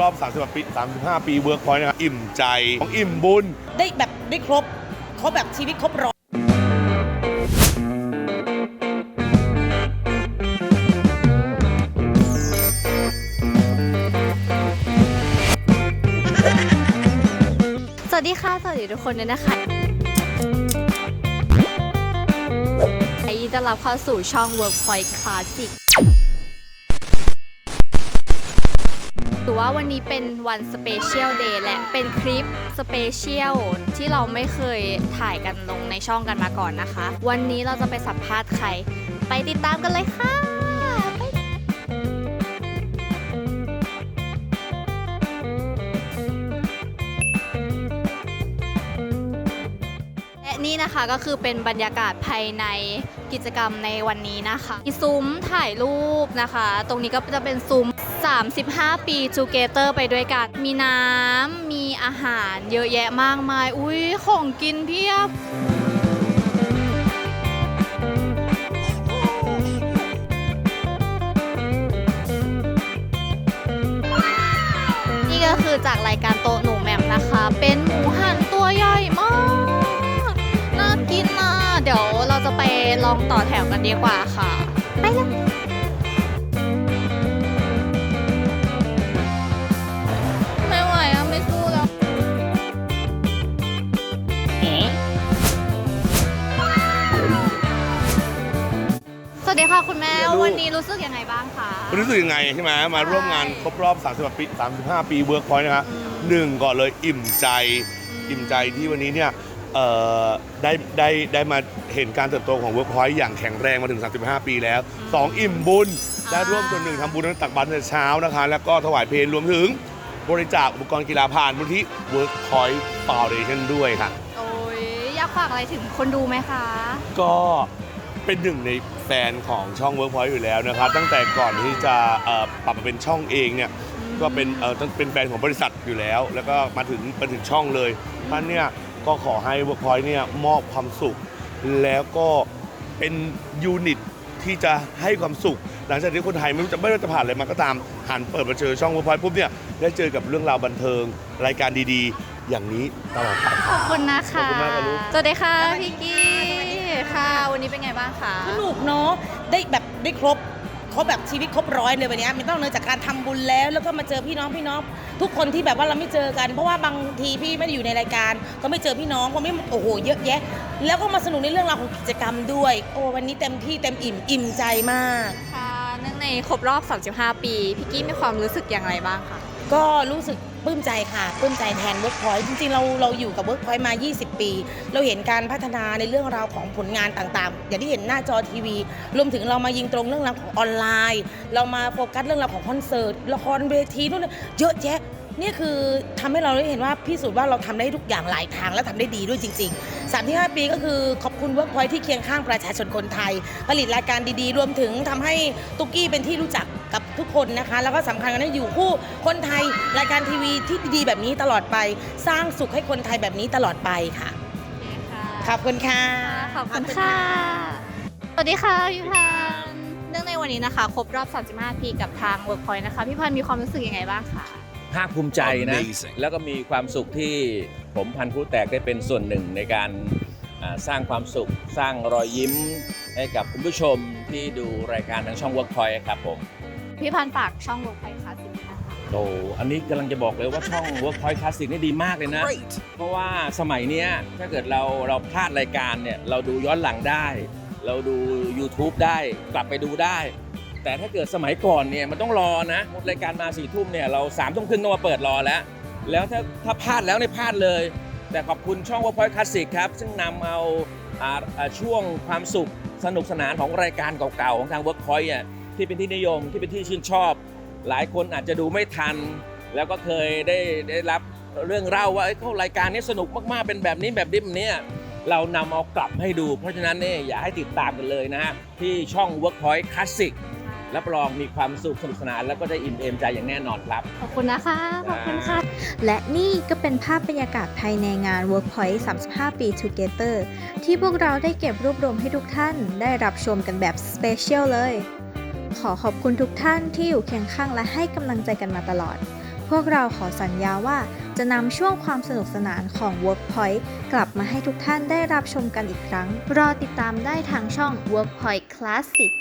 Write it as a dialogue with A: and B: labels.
A: รอบ30ปี35 ปีเวิร์กพอยต์นะครับอิ่มใจของอิ่มบุญ
B: ได้แบบได้ครบครบแบบชีวิตครบร้อย
C: สวัสดีค่ะ สวัสดีทุกคนด้วยนะคะยินดีต้อนรับเข้าสู่ช่อง Workpoint Classic ว่าวันนี้เป็นวันสเปเชียลเดย์และเป็นคลิปสเปเชียลที่เราไม่เคยถ่ายกันลงในช่องกันมาก่อนนะคะ วันนี้เราจะไปสัมภาษณ์ใคร ไปติดตามกันเลยค่ะและนี่นะคะก็คือเป็นบรรยากาศภายในกิจกรรมในวันนี้นะคะมีซุ้มถ่ายรูปนะคะ ตรงนี้ก็จะเป็นซุ้ม 35 ปีจูเกเตอร์ไปด้วยกัน มีน้ำ มีอาหารเยอะแยะมากมาย อุ้ยของกินเพียบ นี่ก็คือจากรายการโตะหนูแหม่มนะคะ เป็นหมูหั่นตัวใหญ่มาก น่ากินมากเดี๋ยวเราจะไปลองต่อแถวกันดีกว่าค่ะ ไปเลย วัสดีค่ะคุณแม่
A: เดี๋ยวลูก
C: วันนี้รู้สึกยังไงบ้างคะ
A: รู้สึกยังไงใช่ไหมมาร่วมงานครบรอบ30ปี 35 ปีเวิร์กพอยต์นะครับ
C: อืม
A: หนึ่งก่อนเลยอิ่มใจ อิ่มใจที่วันนี้เนี่ยเอ่อได้ได้ได้มาเห็นการเติบโตของเวิร์กพอยต์อย่างแข็งแรงมาถึง 35 ปีแล้ว 2 อิ่มบุญ
C: อ่า
A: ได้ร่วมส่วนหนึ่งทำบุญตั้งแต่ตักบาตรแต่เช้านะคะ แล้วก็ถวายเพลรวมถึงบริจาคอุปกรณ์กีฬาผ่านมูลที่ Workpoint Foundation ด้วยค่ะ
C: โอ้ยอยากฝากอะไรถึงคนดูไหมคะ
A: ก็ เป็นหนึ่งในแฟนของช่อง Workpoint อยู่แล้วนะครับ ตั้งแต่ก่อนที่จะเอ่อปรับมาเป็นช่องเองเนี่ยก็เป็นเอ่อต้องเป็นแฟนของบริษัทอยู่แล้ว แล้วก็มาถึงมาถึงช่องเลยท่านเนี่ยก็ขอให้ Workpoint เนี่ยมอบความสุข แล้วก็เป็นยูนิตที่จะให้ความสุข หลังจากที่คนไทยไม่รู้จะไม่ว่าจะผ่านอะไรมาก็ตามหันเปิดมาเจอช่อง Workpoint ปุ๊บเนี่ยได้เจอกับเรื่องราวบันเทิงรายการดีๆ อย่างนี้ตลอดไป
C: ขอบคุณนะคะ
A: ขอบคุณมากครับลูก
C: สวัสดีค่ะพี่กี้ ค่ะ วันนี้เป็นไงบ้างคะ
B: สนุกเนาะได้แบบได้ครบครบแบบชีวิตครบร้อยเลยวันเนี้ยมันต้องเนื่องจากการทำบุญแล้ว แล้วก็มาเจอพี่น้องพี่น้อง ทุกคนที่แบบว่าเราไม่เจอกัน เพราะว่าบางทีพี่ไม่ได้อยู่ในรายการ ก็ไม่เจอพี่น้องเพราะไม่โอ้โหเยอะแยะ แล้วก็มาสนุกในเรื่องราวของกิจกรรมด้วย โอ้วันนี้เต็มที่เต็มอิ่มอิ่มใจมาก
C: ค่ะเนื่องในครบรอบ 35 ปี พี่กี้มีความรู้สึกอย่างไรบ้างคะ
B: ก็รู้สึก ปลื้มใจค่ะปลื้มใจแทนเวิร์กพอยต์จริงๆเราเราอยู่กับเวิร์กพอยต์มา 20 ปี เราเห็นการพัฒนาในเรื่องราวของผลงานต่างๆ อย่างที่เห็นหน้าจอทีวี รวมถึงเรามายิงตรงเรื่องราวของออนไลน์ เรามาโฟกัสเรื่องราวของคอนเสิร์ตละครเวทีนู่นนเยอะแยะนี่คือทำให้เราได้เห็นว่าพิสูจน์ว่าเราทำได้ทุกอย่างหลายทางและทำได้ดีด้วยจริง ๆ 3ที่5ปีก็คือขอบคุณ Workpoint ที่เคียงข้างประชาชนคนไทย ผลิตรายการดีๆ รวมถึงทำให้ตุ๊กกี้เป็นที่รู้จักกับทุกคนนะคะ แล้วก็สำคัญกันนะอยู่คู่คนไทยรายการทีวีที่ดีๆ แบบนี้ตลอดไป สร้างสุขให้คนไทยแบบนี้ตลอดไปค่ะ ขอบคุณค่ะ
C: ขอบคุณค่ะ สวัสดีค่ะพี่พันธ์เนื่องในวันนี้นะคะ ครบรอบ 35 ปีกับทาง Workpoint นะคะ พี่พันธ์มีความรู้สึกยังไงบ้างคะ
D: ภาคภูมิใจนะ
A: Amazing
D: แล้วก็มีความสุขที่ ผมพันธุ์ผู้แตกได้เป็นส่วนหนึ่งในการอ่าสร้างความสุข สร้างรอยยิ้มให้กับคุณผู้ชมที่ดูรายการทางช่อง Workpoint ครับผม
C: พี่พันธ์ฝากช่อง Workpoint ค่ะสินะคะ
D: โอ้อันนี้กำลังจะบอกเลยว่าช่อง Workpoint Classic นี่ดีมากเลยนะ เพราะว่าสมัยเนี้ยถ้าเกิดเราเราพลาดรายการเนี่ยเราดูย้อนหลังได้ เราดู YouTube ได้กลับไปดูได้ แต่ถ้าเกิดสมัยก่อนเนี่ยมันต้องรอนะรายการมาสี่ทุ่มเนี่ยเราสามทุ่มครึ่งต้องมาเปิดรอแล้ว แล้วถ้าถ้าพลาดแล้วเนี่ยพลาดเลย แต่ขอบคุณช่อง Workpoint Classic ครับ ซึ่งนำเอาอช่วงความสุขสนุกสนานของรายการเก่าๆ ของทาง Workpoint อะที่เป็นที่นิยมที่เป็นที่ชื่นชอบ หลายคนอาจจะดูไม่ทัน แล้วก็เคยได้ได้รับเรื่องเล่าว่าเอ้เขารายการนี้สนุกมากๆเป็นแบบนี้แบบนี้แบบเนี้ยเรานำเอากลับให้ดู เพราะฉะนั้นเนี่ยอย่าให้ติดตามกันเลยนะฮะที่ช่อง Workpoint Classic รับรองมีความสุขสนุกสนานแล้วก็ได้อิ่มเอมใจอย่างแน่นอนครับ
C: ขอบคุณนะคะ ขอบคุณค่ะ
E: และนี่ก็เป็นภาพบรรยากาศภายในงาน Workpoint 35 ปี Together ที่พวกเราได้เก็บรวบรวมให้ทุกท่านได้รับชมกันแบบสเปเชียลเลย ขอขอบคุณทุกท่านที่อยู่เคียงข้างและให้กำลังใจกันมาตลอด พวกเราขอสัญญาว่าจะนำช่วงความสนุกสนานของ Workpoint กลับมาให้ทุกท่านได้รับชมกันอีกครั้ง รอติดตามได้ทางช่อง Workpoint Classic